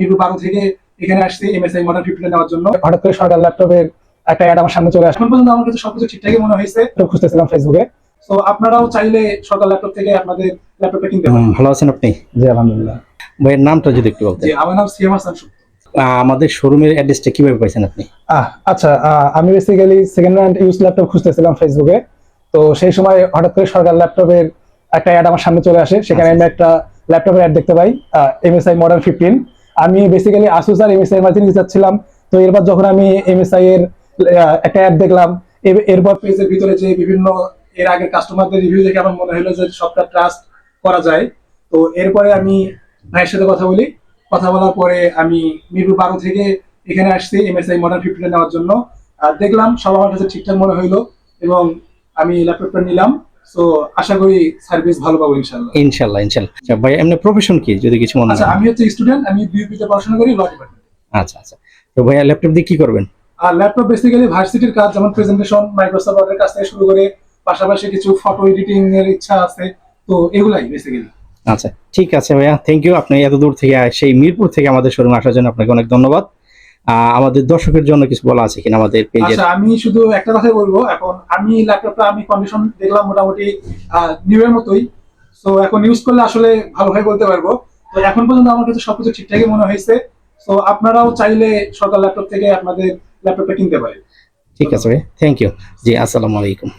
মিরপুর বারো থেকে এখানে আসছি এমএসআই মডার্ন ফিফটিন নেওয়ার জন্য। হঠাৎ করে সরকার ল্যাপটপের একটা অ্যাড আমার সামনে চলে আসে এখন পর্যন্ত আমার কাছে সবকিছু ঠিকঠাকই মনে হয়েছে। খুঁজতেছিলাম ফেসবুকে তো আপনারাও চাইলে সরকার ল্যাপটপ থেকে আপনাদের ল্যাপটপটা কিনতে পারেন। ভালো আছেন আপনি? জি আলহামদুলিল্লাহ। ভাইয়ের নামটা যদি একটু বলতেন। যে আমার নাম সিএম হাসান আমাদের শোরুমের অ্যাড্রেসটা কীভাবে পাইছেন আপনি? আহ, আচ্ছা আহ, আমি basically second hand use laptop খুঁজতেছিলাম ফেসবুকে তো সেই সময় হঠাৎ করে সরকার ল্যাপটপের একটা অ্যাড আমার সামনে চলে আসে। সেখানে আমি একটা ল্যাপটপের অ্যাড দেখতে পাই এমএসআই মডার্ন ফিফটিন আমি বেসিক্যালি আসুস আর এমএসআই এর মাঝে নিতে চাচ্ছিলাম তো এরপর যখন আমি এমএসআই এর একটা অ্যাপ দেখলাম এরপর পেজের ভিতরে যে বিভিন্ন, এর আগে কাস্টমারদের রিভিউ দেখে আমার মনে হলো যে সবটা ট্রাস্ট করা যায়। তো এরপরে আমি ভাইয়ের সাথে কথা বলি। কথা বলার পরে আমি মিরপুর বারো থেকে এখানে আসছি এমএসআই মডার্ন ফিফটিন নেওয়ার জন্য। দেখলাম সব আমার কাছে ঠিকঠাক মনে হইল এবং আমি ল্যাপটপটা নিলাম। তো আশা করি সার্ভিস ভালো পাবো আচ্ছা ভাই এমনি প্রফেশন কি যদি কিছু মনে আচ্ছা আমি হচ্ছে স্টুডেন্ট আমি পড়াশোনা করি ল ডিপার্টমেন্ট আচ্ছা আচ্ছা। তো ভাইয়া ল্যাপটপ দিয়ে কি করবেন? আর ল্যাপটপ বেসিক্যালি ভার্সিটির কাজ যেমন প্রেজেন্টেশন মাইক্রোসফট ওয়ার্ডের কাছ থেকে শুরু করে পাশাপাশি কিছু ফটো এডিটিং এর ইচ্ছা আছে তো এগুলাই বেসিক্যালি আচ্ছা ঠিক আছে ভাইয়া। থ্যাংক ইউ আপনি এত দূর থেকে সেই মিরপুর থেকে আমাদের শোরুমে আসার জন্য আপনাকে অনেক ধন্যবাদ। আমাদের দর্শকের জন্য কিছু বলা আছে কিনা আমাদের পেজে আচ্ছা আমি শুধু একটা কথাই বলব। এখন আমি ল্যাপটপটা আমি কন্ডিশন দেখলাম মোটামুটি নিউ এর মতোই। তো এখন ইউজ করলে আসলে ভালোভাবে বলতে পারব। তো এখন পর্যন্ত আমার কাছে সবকিছু ঠিকঠাকই মনে হয়েছে। তো আপনারাও চাইলে সরকার ল্যাপটপ থেকে আপনাদের ল্যাপটপটা কিনতে পারেন। ঠিক আছে ভাই। থ্যাংক ইউ জি আসসালামু আলাইকুম।